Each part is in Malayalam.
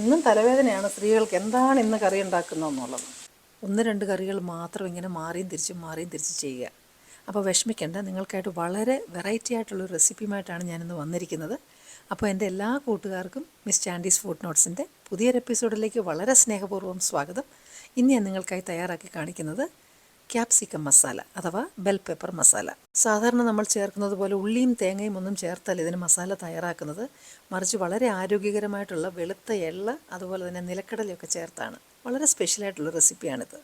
എന്നും തലവേദനയാണ് സ്ത്രീകൾക്ക് എന്താണ് ഇന്ന് കറി ഉണ്ടാക്കുന്നതെന്നുള്ളത്. ഒന്ന് രണ്ട് കറികൾ മാത്രം ഇങ്ങനെ മാറിയും തിരിച്ചും മാറിയും തിരിച്ച് ചെയ്യുക. അപ്പോൾ വിഷമിക്കേണ്ട നിങ്ങൾക്കായിട്ട് വളരെ വെറൈറ്റി ആയിട്ടുള്ള റെസിപ്പിയുമായിട്ടാണ് ഞാനിന്ന് വന്നിരിക്കുന്നത്. അപ്പോൾ എന്റെ എല്ലാ കൂട്ടുകാർക്കും മിസ് ചാൻഡീസ് ഫുഡ് നോട്ട്സിന്റെ പുതിയൊരു എപ്പിസോഡിലേക്ക് വളരെ സ്നേഹപൂർവം സ്വാഗതം. ഇന്ന് ഞാൻ നിങ്ങൾക്കായി തയ്യാറാക്കി കാണിക്കുന്നത് ക്യാപ്സിക്കം മസാല അഥവാ ബെൽ പെപ്പർ മസാല സാധാരണ നമ്മൾ ചേർക്കുന്നത് പോലെ ഉള്ളിയും തേങ്ങയും ഒന്നും ചേർത്തല്ല ഇതിന് മസാല തയ്യാറാക്കുന്നത് മറിച്ച് വളരെ ആരോഗ്യകരമായിട്ടുള്ള വെളുത്ത എള്ള അതുപോലെ തന്നെ നിലക്കടലയൊക്കെ ചേർത്താണ്. വളരെ സ്പെഷ്യലായിട്ടുള്ള റെസിപ്പിയാണിത്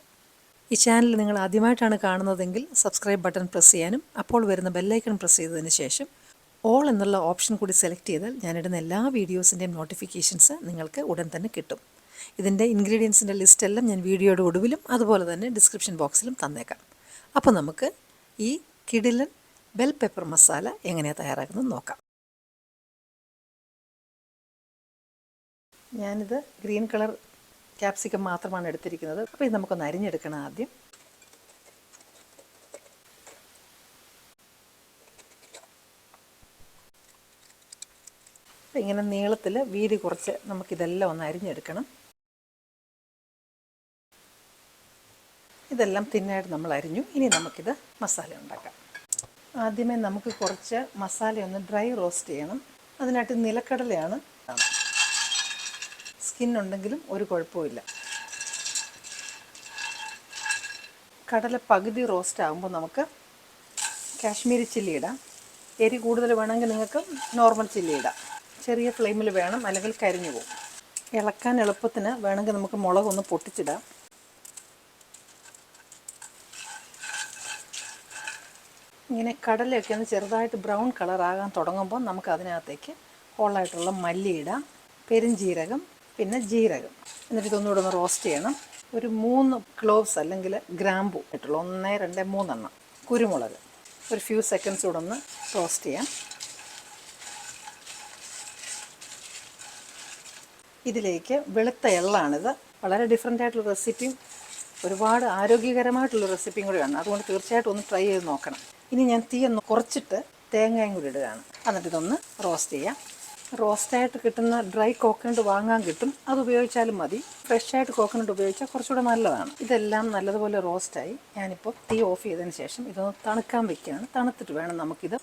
ഈ ചാനൽ നിങ്ങൾ ആദ്യമായിട്ടാണ് കാണുന്നതെങ്കിൽ സബ്സ്ക്രൈബ് ബട്ടൺ പ്രസ് ചെയ്യാനും അപ്പോൾ വരുന്ന ബെല്ലൈക്കൺ പ്രസ് ചെയ്തതിന് ശേഷം ഓൾ എന്നുള്ള ഓപ്ഷൻ കൂടി സെലക്ട് ചെയ്താൽ ഞാനിടുന്ന എല്ലാ വീഡിയോസിന്റെയും നോട്ടിഫിക്കേഷൻസ് നിങ്ങൾക്ക് ഉടൻ തന്നെ കിട്ടും. ഇതിന്റെ ഇൻഗ്രീഡിയൻസിന്റെ ലിസ്റ്റെല്ലാം ഞാൻ വീഡിയോയുടെ ഒടുവിലും അതുപോലെ തന്നെ ഡിസ്ക്രിപ്ഷൻ ബോക്സിലും തന്നേക്കാം. അപ്പോൾ നമുക്ക് ഈ കിടിലൻ ബെൽ പെപ്പർ മസാല എങ്ങനെയാണ് തയ്യാറാക്കുന്നത് നോക്കാം. ഞാനിത് ഗ്രീൻ കളർ ക്യാപ്സിക്കം മാത്രമാണ് എടുത്തിരിക്കുന്നത്. അപ്പോൾ ഇത് നമുക്കൊന്ന് അരിഞ്ഞെടുക്കണം ആദ്യം. ഇങ്ങനെ നീളത്തിൽ വീതി കുറച്ച് നമുക്കിതെല്ലാം ഒന്ന് അരിഞ്ഞെടുക്കണം. ഇതെല്ലാം തിന്നായിട്ട് നമ്മൾ അരിഞ്ഞു. ഇനി നമുക്കിത് മസാല ഉണ്ടാക്കാം. ആദ്യമേ നമുക്ക് കുറച്ച് മസാല ഒന്ന് ഡ്രൈ റോസ്റ്റ് ചെയ്യണം. അതിനായിട്ട് നിലക്കടലയാണ് സ്കിൻ ഉണ്ടെങ്കിലും ഒരു കുഴപ്പമില്ല കടല പകുതി റോസ്റ്റ് ആകുമ്പോൾ നമുക്ക് കാശ്മീരി ചില്ലി ഇടാം. എരി കൂടുതൽ വേണമെങ്കിൽ നിങ്ങൾക്ക് നോർമൽ ചില്ലി ഇടാം. ചെറിയ ഫ്ലെയിമിൽ വേണം അല്ലെങ്കിൽ കരിഞ്ഞു പോകും. ഇളക്കാൻ എളുപ്പത്തിന് വേണമെങ്കിൽ നമുക്ക് മുളകൊന്ന് പൊട്ടിച്ചിടാം. ഇങ്ങനെ കടലയൊക്കെ ഒന്ന് ചെറുതായിട്ട് ബ്രൗൺ കളർ ആകാൻ തുടങ്ങുമ്പോൾ നമുക്ക് അതിനകത്തേക്ക് ഹോളായിട്ടുള്ള മല്ലി ഇടാം പെരുംജീരകം പിന്നെ ജീരകം. എന്നിട്ട് ഇതൊന്നുകൂടെ ഒന്ന് റോസ്റ്റ് ചെയ്യണം. ഒരു മൂന്ന് ക്ലോവ്സ് അല്ലെങ്കിൽ ഗ്രാമ്പു ആയിട്ടുള്ള ഒന്ന് രണ്ട് മൂന്നെണ്ണം കുരുമുളക്. ഒരു ഫ്യൂ സെക്കൻഡ്സ് കൂടെ ഒന്ന് റോസ്റ്റ് ചെയ്യാം. ഇതിലേക്ക് വെളുത്ത എള്ളാണിത്. വളരെ ഡിഫറെന്റ് ആയിട്ടുള്ള റെസിപ്പിയും ഒരുപാട് ആരോഗ്യകരമായിട്ടുള്ള റെസിപ്പിയും കൂടിയാണ് അതുകൊണ്ട് തീർച്ചയായിട്ടും ഒന്ന് ട്രൈ ചെയ്ത് നോക്കണം. ഇനി ഞാൻ തീ ഒന്ന് കുറച്ചിട്ട് തേങ്ങയും കൂടി ഇടുകയാണ്. എന്നിട്ട് ഇതൊന്ന് റോസ്റ്റ് ചെയ്യാം. റോസ്റ്റായിട്ട് കിട്ടുന്ന ഡ്രൈ കോക്കനട്ട് വാങ്ങാൻ കിട്ടും. അത് ഉപയോഗിച്ചാലും മതി. ഫ്രഷായിട്ട് കോക്കനട്ട് ഉപയോഗിച്ചാൽ കുറച്ചുകൂടെ നല്ലതാണ്. ഇതെല്ലാം നല്ലതുപോലെ റോസ്റ്റായി ഞാനിപ്പോൾ തീ ഓഫ് ചെയ്തതിന് ശേഷം ഇതൊന്ന് തണുക്കാൻ വെക്കുകയാണ്. തണുത്തിട്ട് വേണം നമുക്കിത്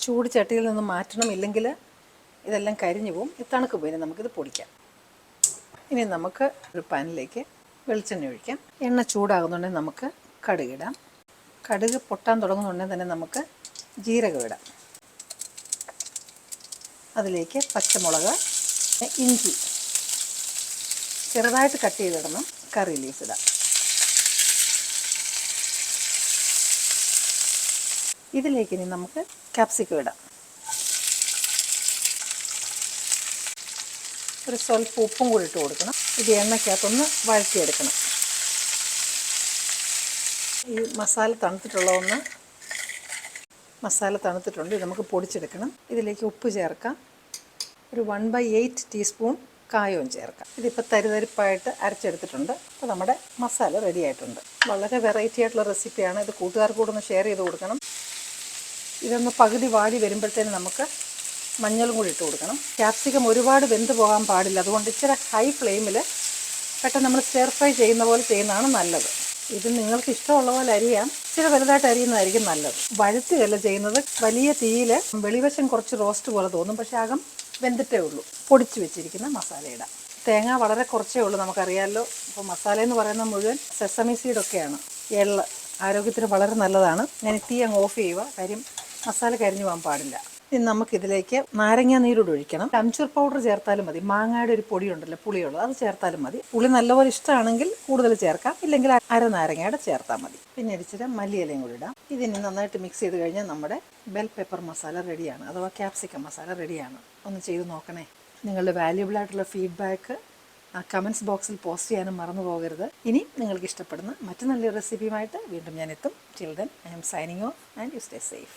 ചൂട് ചട്ടിയിൽ നിന്ന് മാറ്റണം ഇല്ലെങ്കിൽ ഇതെല്ലാം കരിഞ്ഞു പോകും. ഇത് തണുക്ക് പോയി. നമുക്കിത് പൊടിക്കാം. ഇനി നമുക്ക് ഒരു പാനിലേക്ക് വെളിച്ചെണ്ണ ഒഴിക്കാം. എണ്ണ ചൂടാകുന്നുണ്ടെങ്കിൽ നമുക്ക് കടുകിടാം കടുക് പൊട്ടാൻ തുടങ്ങുന്നുണ്ടെങ്കിൽ തന്നെ നമുക്ക് ജീരകം ഇടാം. അതിലേക്ക് പച്ചമുളക് ഇഞ്ചി ചെറുതായിട്ട് കട്ട് ചെയ്തിടണം. കറി ലീഫ് ഇടാം. ഇതിലേക്ക് ഇനി നമുക്ക് ക്യാപ്സിക്കം ഇടാം. ഒരു സ്വല്പം ഉപ്പും കൂടി ഇട്ട് കൊടുക്കണം. ഇത് എണ്ണയ്ക്കകത്തൊന്ന് വഴറ്റിയെടുക്കണം. ഈ മസാല തണുത്തിട്ടുള്ള ഒന്ന് മസാല തണുത്തിട്ടുണ്ട്. ഇത് നമുക്ക് പൊടിച്ചെടുക്കണം. ഇതിലേക്ക് ഉപ്പ് ചേർക്കാം. ഒരു വൺ ബൈ എയ്റ്റ് ടീസ്പൂൺ കായവും ചേർക്കാം. ഇതിപ്പോൾ തരിതരിപ്പായിട്ട് അരച്ചെടുത്തിട്ടുണ്ട്. അപ്പോൾ നമ്മുടെ മസാല റെഡി ആയിട്ടുണ്ട്. വളരെ വെറൈറ്റി ആയിട്ടുള്ള റെസിപ്പിയാണ് ഇത് കൂട്ടുകാർക്ക് കൂടെ ഒന്ന് ഷെയർ ചെയ്ത് കൊടുക്കണം. ഇതൊന്ന് പകുതി വാടി വരുമ്പോഴത്തേന് നമുക്ക് മഞ്ഞളും കൂടി ഇട്ട് കൊടുക്കണം. ക്യാപ്സിക്കം ഒരുപാട് വെന്ത് പോകാൻ പാടില്ല. അതുകൊണ്ട് ഇച്ചിരി ഹൈ ഫ്ലെയിമിൽ പെട്ടെന്ന് നമ്മൾ സ്റ്റെയർ ഫ്രൈ ചെയ്യുന്ന പോലെ ചെയ്യുന്നതാണ് നല്ലത്. ഇത് നിങ്ങൾക്ക് ഇഷ്ടമുള്ള പോലെ അരിയാം. ഇച്ചിരി വലുതായിട്ട് അരിയുന്നതായിരിക്കും നല്ലത്. വഴുത്തുകയല്ല ചെയ്യുന്നത്. വലിയ തീയിൽ വെളിവശം കുറച്ച് റോസ്റ്റ് പോലെ തോന്നും. പക്ഷേ അകം വെന്തിട്ടേ ഉള്ളൂ. പൊടിച്ച് വെച്ചിരിക്കുന്ന മസാല ഇടാം. തേങ്ങ വളരെ കുറച്ചേ ഉള്ളൂ നമുക്കറിയാമല്ലോ അപ്പോൾ മസാല എന്ന് പറയുന്ന മുഴുവൻ സെസമി സീഡൊക്കെയാണ് എള്ള് ആരോഗ്യത്തിന് വളരെ നല്ലതാണ്. ഞാൻ തീ അങ്ങ് ഓഫ് ചെയ്യുക. കാര്യം മസാല കരിഞ്ഞു പോകാൻ പാടില്ല. ഇനി നമുക്കിതിലേക്ക് നാരങ്ങ നീരോട് ഒഴിക്കണം. അംചൂർ പൗഡർ ചേർത്താലും മതി. മാങ്ങയുടെ ഒരു പൊടിയുണ്ടല്ലോ പുളിയുള്ളത് അത് ചേർത്താലും മതി. പുളി നല്ലപോലെ ഇഷ്ടമാണെങ്കിൽ കൂടുതൽ ചേർക്കാം. ഇല്ലെങ്കിൽ അര നാരങ്ങയുടെ ചേർത്താൽ മതി. പിന്നെ ഇടിച്ചിട്ട് മല്ലിയിലയും കൂടി ഇടാം. ഇതിനി നന്നായിട്ട് മിക്സ് ചെയ്ത് കഴിഞ്ഞാൽ നമ്മുടെ ബെൽ പെപ്പർ മസാല റെഡിയാണ് അഥവാ ക്യാപ്സിക്കം മസാല റെഡിയാണ് ഒന്ന് ചെയ്ത് നോക്കണേ. നിങ്ങളുടെ വാല്യുബിൾ ആയിട്ടുള്ള ഫീഡ്ബാക്ക് ആ കമൻസ് ബോക്സിൽ പോസ്റ്റ് ചെയ്യാനും മറന്നു പോകരുത്. ഇനി നിങ്ങൾക്ക് ഇഷ്ടപ്പെടുന്ന മറ്റു നല്ലൊരു റെസിപ്പിയുമായിട്ട് വീണ്ടും ഞാൻ എത്തും. Till children I'm signing off and you stay safe